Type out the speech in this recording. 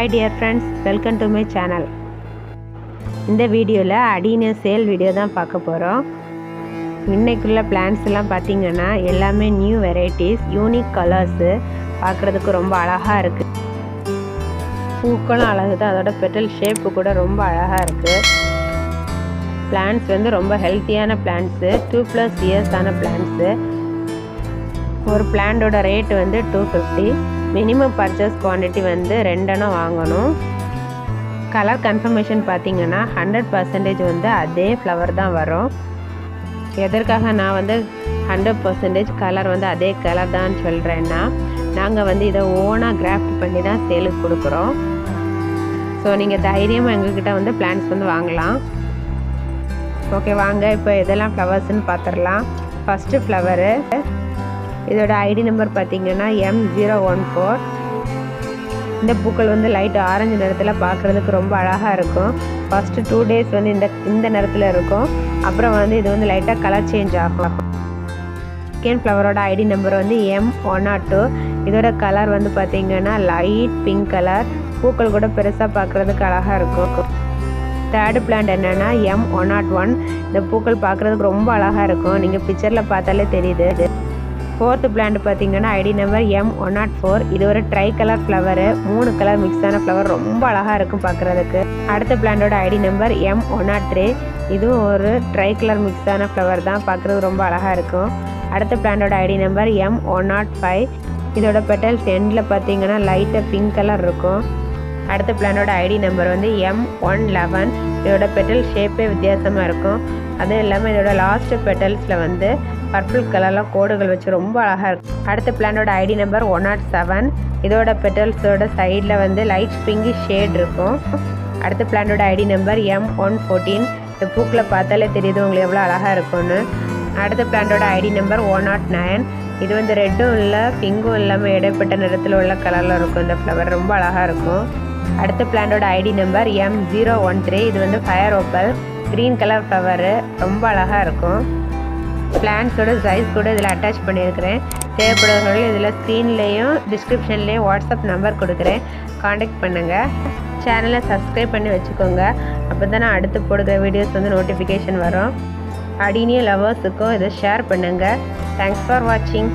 Hi dear friends welcome to my channel இந்த வீடியோவில் அடின sale video தான் பார்க்க போகிறோம் இன்னைக்குள்ள பிளான்ஸ் எல்லாம் பார்த்தீங்கன்னா எல்லாமே நியூ வெரைட்டிஸ் யூனிக் கலர்ஸு பார்க்குறதுக்கு ரொம்ப அழகாக இருக்குது பூக்களும் அழகு தான். அதோட பெட்டல் ஷேப்பு கூட ரொம்ப அழகாக இருக்குது பிளான்ஸ் வந்து ரொம்ப ஹெல்த்தியான பிளான்ஸு டூ ப்ளஸ் இயர்ஸான பிளான்ஸு ஒரு பிளான்டோட ரேட் வந்து two fifty minimum purchase quantity வந்து ரெண்டெண்ணம் வாங்கணும். கலர் கன்ஃபர்மேஷன் பார்த்தீங்கன்னா ஹண்ட்ரட் பர்சன்டேஜ் வந்து அதே ஃப்ளவர் தான் வரும். எதற்காக நான் வந்து ஹண்ட்ரட் பர்சன்டேஜ் கலர் வந்து அதே கலர் தான் சொல்கிறேன்னா நாங்கள் வந்து இதை ஓனாக கிராஃப்ட் பண்ணி தான் சேலுக்கு கொடுக்குறோம். ஸோ நீங்கள் தைரியமாக எங்ககிட்ட வந்து பிளான்ஸ் வந்து வாங்கலாம். ஓகே வாங்க இப்போ எதெல்லாம் ஃப்ளவர்ஸ்ன்னு பார்த்துடலாம் ஃபஸ்ட்டு ஃப்ளவரு இதோட ஐடி நம்பர் பார்த்தீங்கன்னா எம் ஜீரோ ஒன் ஃபோர் இந்த பூக்கள் வந்து லைட் ஆரஞ்சு நிறத்தில் பார்க்குறதுக்கு ரொம்ப அழகாக இருக்கும். ஃபஸ்ட்டு டூ டேஸ் வந்து இந்த இந்த நிறத்தில் இருக்கும். அப்புறம் வந்து இது வந்து லைட்டாக கலர் சேஞ்ச் ஆகும். கேன் ஃப்ளவரோட ஐடி நம்பர் வந்து எம் ஒன் நாட் டூ இதோட கலர் வந்து பார்த்தீங்கன்னா லைட் பிங்க் கலர் பூக்கள் கூட பெருசாக பார்க்குறதுக்கு அழகாக இருக்கும். தேர்டு பிளான்ட் என்னென்னா எம் ஒன் நாட் ஒன் இந்த பூக்கள் பார்க்குறதுக்கு ரொம்ப அழகாக இருக்கும். நீங்கள் பிக்சரில் பார்த்தாலே தெரியுது. ஃபோர்த்து பிளான்ட் பார்த்தீங்கன்னா ID number M one nought four இது ஒரு ட்ரை கலர் ஃப்ளவரு மூணு கலர் மிக்ஸான ஃப்ளவர் ரொம்ப அழகாக இருக்கும் பார்க்குறதுக்கு. அடுத்த பிளான்டோட ID number M one nought three இதுவும் ஒரு ட்ரை கலர் மிக்ஸான ஃப்ளவர் தான் பார்க்குறது ரொம்ப அழகாக இருக்கும். அடுத்த பிளான்டோட ID number M one nought five இதோட பெட்டல்ஸ் எண்டில் பார்த்தீங்கன்னா லைட்டாக பிங்க் கலர் இருக்கும். அடுத்த பிளானோட ஐடி நம்பர் வந்து எம் ஒன் லெவன் இதோட பெட்டல் ஷேப்பே வித்தியாசமாக இருக்கும். அதுவும் இல்லாமல் இதோட லாஸ்ட் பெட்டல்ஸில் வந்து பர்பிள் கலர்லாம் கோடுகள் வச்சு ரொம்ப அழகாக oh இருக்கும் அடுத்த பிளானோட ID number one nought seven இதோட பெட்டல்ஸோட சைடில் வந்து லைட் பிங்கி ஷேட் இருக்கும். அடுத்த பிளானோட ID number M one fourteen இந்த பூக்கில் பார்த்தாலே தெரியுது உங்களுக்கு எவ்வளோ அழகாக இருக்கும்னு. அடுத்த பிளான்டோட ID number one nought nine இது வந்து ரெட்டும் இல்லை பிங்கும் இல்லாமல் இடைப்பட்ட நிறத்தில் உள்ள கலரில் இருக்கும். இந்த ஃப்ளவர் ரொம்ப அழகாக இருக்கும். அடுத்த பிளான்டோட ID number M zero one three இது வந்து fire opal green colour flower ரொம்ப அழகாக இருக்கும். பிளான்ஸோட சைஸ் கூட இதில் அட்டாச் பண்ணியிருக்கிறேன். தேவைப்படுறவர்கள் இதில் ஸ்க்ரீன்லேயும் டிஸ்கிரிப்ஷன்லேயும் வாட்ஸ்அப் நம்பர் கொடுக்குறேன். காண்டாக்ட் பண்ணுங்கள் சேனலை சப்ஸ்கிரைப் பண்ணி வச்சுக்கோங்க. அப்போ தான் நான் அடுத்து போடுற வீடியோஸ் வந்து நோட்டிஃபிகேஷன் வரும். அடினிய லவர்ஸுக்கும் இதை ஷேர் பண்ணுங்கள் தேங்க்ஸ் ஃபார் வாட்சிங்